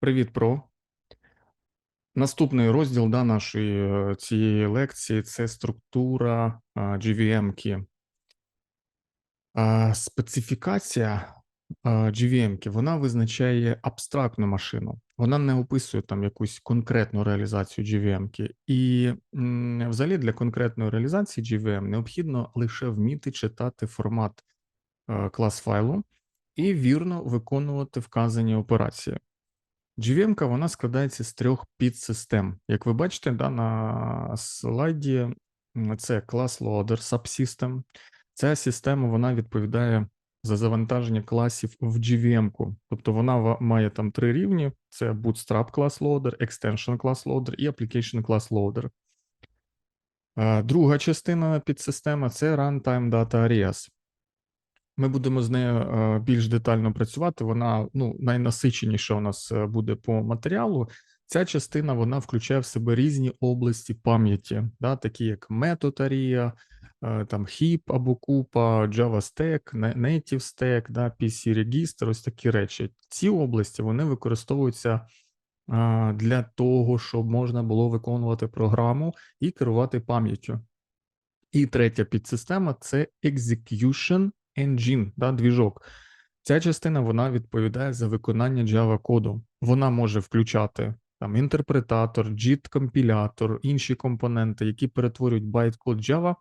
Привіт, про. Наступний розділ да, нашої е, цієї лекції це структура GVM-ки. Специфікація GVM-ки вона визначає абстрактну машину. Вона не описує там якусь конкретну реалізацію GVM-ки. І взагалі для конкретної реалізації GVM необхідно лише вміти читати формат е, клас файлу і вірно виконувати вказані операції. GVM-ка вона складається з трьох підсистем. Як ви бачите, да, на слайді це клас loader subsystem. Ця система вона відповідає за завантаження класів в GVM-ку. Тобто вона має там три рівні: це Bootstrap class loader, Extension class loader і Application class loader. Друга частина підсистеми це Runtime Data Areas. Ми будемо з нею е, більш детально працювати. Вона ну, найнасиченіша у нас е, буде по матеріалу. Ця частина вона включає в себе різні області пам'яті, да, такі як ARIA, е, там heap або купа, Java Stack, Native Stack, да, PC Register, ось такі речі. Ці області вони використовуються для того, щоб можна було виконувати програму і керувати пам'яттю. І третя підсистема це Execution Engine, да, двіжок. Ця частина вона відповідає за виконання Java коду. Вона може включати там інтерпретатор, JIT-компілятор, інші компоненти, які перетворюють байткод Java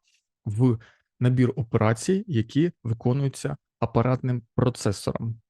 в набір операцій, які виконуються апаратним процесором.